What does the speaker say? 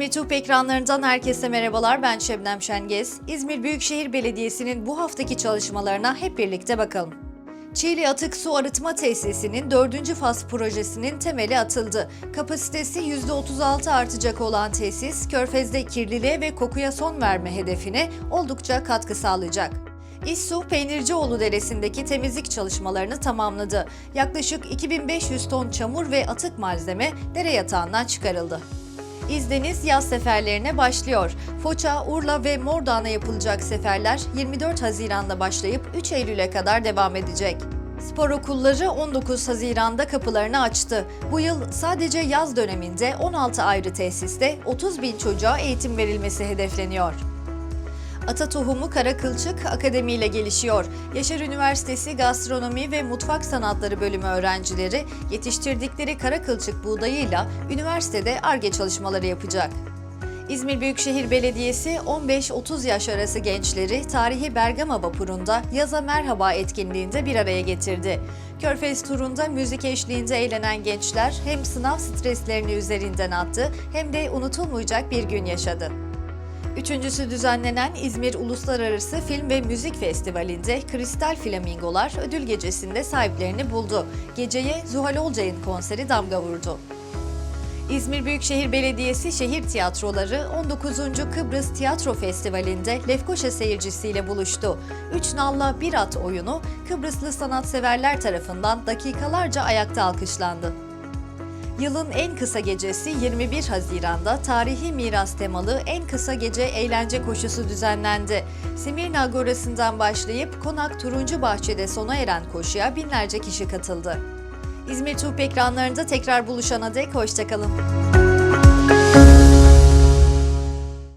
İzmir ekranlarından herkese merhabalar. Ben Şebnem Şengez. İzmir Büyükşehir Belediyesi'nin bu haftaki çalışmalarına hep birlikte bakalım. Çiğli Atık Su Arıtma Tesisi'nin 4. faz projesinin temeli atıldı. Kapasitesi %36 artacak olan tesis, Körfez'de kirliliğe ve kokuya son verme hedefine oldukça katkı sağlayacak. İSSU Peynircioğlu Deresi'ndeki temizlik çalışmalarını tamamladı. Yaklaşık 2500 ton çamur ve atık malzeme dere yatağından çıkarıldı. İzdeniz yaz seferlerine başlıyor. Foça, Urla ve Mordoğan'a yapılacak seferler 24 Haziran'da başlayıp 3 Eylül'e kadar devam edecek. Spor okulları 19 Haziran'da kapılarını açtı. Bu yıl sadece yaz döneminde 16 ayrı tesiste 30 bin çocuğa eğitim verilmesi hedefleniyor. Ata Tohumu Kara Kılçık Akademi ile gelişiyor. Yaşar Üniversitesi Gastronomi ve Mutfak Sanatları Bölümü öğrencileri yetiştirdikleri kara kılçık buğdayıyla üniversitede ARGE çalışmaları yapacak. İzmir Büyükşehir Belediyesi 15-30 yaş arası gençleri tarihi Bergama vapurunda Yaza Merhaba etkinliğinde bir araya getirdi. Körfez turunda müzik eşliğinde eğlenen gençler hem sınav streslerini üzerinden attı hem de unutulmayacak bir gün yaşadı. Üçüncüsü düzenlenen İzmir Uluslararası Film ve Müzik Festivali'nde Kristal Flamingolar ödül gecesinde sahiplerini buldu. Geceye Zuhal Olcay'ın konseri damga vurdu. İzmir Büyükşehir Belediyesi Şehir Tiyatroları 19. Kıbrıs Tiyatro Festivali'nde Lefkoşa seyircisiyle buluştu. Üç nalla bir at oyunu Kıbrıslı sanatseverler tarafından dakikalarca ayakta alkışlandı. Yılın en kısa gecesi 21 Haziran'da tarihi miras temalı en kısa gece eğlence koşusu düzenlendi. Simirna Agorası'ndan başlayıp Konak Turuncu Bahçe'de sona eren koşuya binlerce kişi katıldı. İzmir Tuğ ekranlarında tekrar buluşana dek hoşçakalın.